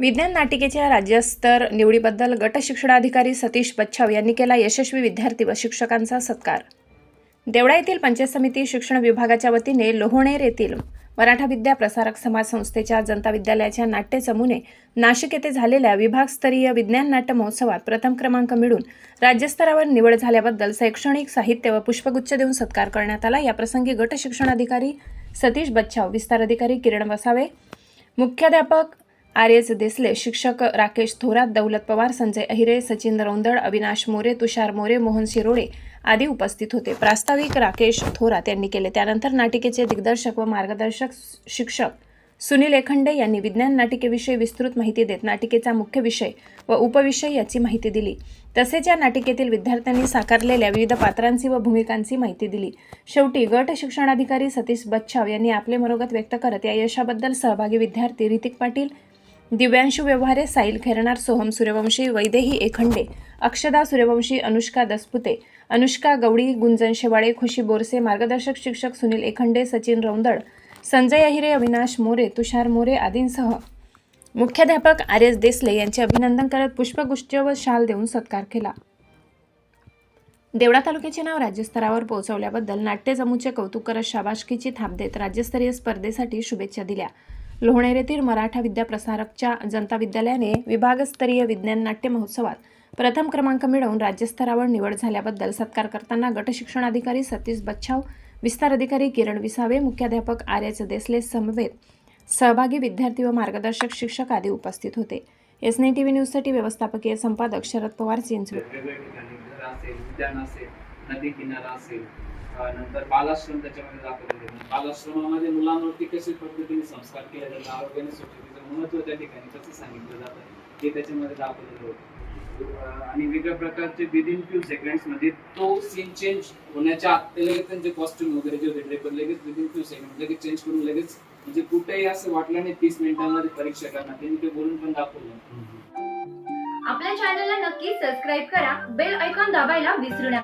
विज्ञान नाटिकेच्या राज्यस्तर निवडीबद्दल गट शिक्षणाधिकारी सतीश बच्छाव यांनी केला यशस्वी विद्यार्थी व शिक्षकांचा सत्कार. देवळा येथील पंचायत समिती शिक्षण विभागाच्या वतीने लोहणेर येथील मराठा विद्या प्रसारक समाज संस्थेच्या जनता विद्यालयाच्या नाट्य चमूने नाशिक येथे झालेल्या विभागस्तरीय विज्ञान नाट्य महोत्सवात प्रथम क्रमांक मिळून राज्यस्तरावर निवड झाल्याबद्दल शैक्षणिक साहित्य व पुष्पगुच्छ देऊन सत्कार करण्यात आला. याप्रसंगी गट शिक्षणाधिकारी सतीश बच्छाव विस्तार अधिकारी किरण वसावे मुख्याध्यापक आर एस देसले. शिक्षक राकेश थोरात दौलत पवार संजय अहिरे सचिन रौंदळ अविनाश मोरे तुषार मोरे मोहन शिरोडे आदी उपस्थित होते. प्रास्ताविक राकेश थोरात यांनी केले. त्यानंतर नाटिकेचे दिग्दर्शक व मार्गदर्शक शिक्षक सुनील एखंडे यांनी विज्ञान नाटिकेविषयी विस्तृत माहिती देत नाटिकेचा मुख्य विषय व उपविषय याची माहिती दिली. तसेच या नाटिकेतील विद्यार्थ्यांनी साकारलेल्या विविध पात्रांची व भूमिकांची माहिती दिली. शेवटी गट शिक्षणाधिकारी सतीश बच्छाव यांनी आपले मनोगत व्यक्त करत या यशाबद्दल सहभागी विद्यार्थी ऋतिक पाटील दिव्यांशू व्यवहारे साईल खेरणार सोहम सूर्यवंशी वैदेही एखंडे अक्षदा सूर्यवंशी अनुष्का दसपुते अनुष्का गवडी गुंजन शेवाळे खुशी बोरसे मार्गदर्शक शिक्षक सुनील एखंडे सचिन रौंदळ संजय अहिरे अविनाश मोरे तुषार मोरे आदींसह. मुख्याध्यापक आर एस देसले यांचे अभिनंदन करत पुष्पगुच्छ व शाल देऊन सत्कार केला. देवळा तालुक्याचे नाव राज्यस्तरावर पोहोचवल्याबद्दल नाट्य जमूचे कौतुक करत शाबाशकीची थाप देत राज्यस्तरीय स्पर्धेसाठी शुभेच्छा दिल्या. लोहणेर येथील मराठा विद्याप्रसारकच्या जनता विद्यालयाने विभागस्तरीय विज्ञान नाट्य महोत्सवात प्रथम क्रमांक मिळवून राज्यस्तरावर निवड झाल्याबद्दल सत्कार करताना गट शिक्षणाधिकारी सतीश बच्छाव विस्तार अधिकारी किरण विसावे मुख्याध्यापक आर एच देसले समवेत सहभागी विद्यार्थी व मार्गदर्शक शिक्षक आदी उपस्थित होते. एस नाईन टी व्ही न्यूजसाठी व्यवस्थापकीय संपादक शरद पवार चिंचवड नंतर बालाश्रम त्याच्यामध्ये दाखवलेले म्हणजे बालाश्रमामध्ये मुलांवरती कशी पद्धतीने संस्कार केले जातात आरोग्याने स्वच्छतेचं महत्त्व त्या ठिकाणी कसं सांगितलं जातं ते त्याच्यामध्ये दाखवलेलं होतं. आणि वेगळ्या प्रकारचे विदिन फ्यू सेकंड्समध्ये तो सीन चेंज होण्याच्या आत लगेच त्यांचे कॉस्ट्युम वगैरे जे होते ड्रेपर लगेच विदिन फ्यू सेकंड लगेच चेंज करून लगेच म्हणजे कुठेही असं वाटलं नाही तीस मिनिटांमध्ये परीक्षा करणार. त्यांनी ते बोलून पण दाखवलं. आपल्या चॅनलला नक्की सबस्क्राईब करा बेल ऐकॉन दाबायला विसरू नका.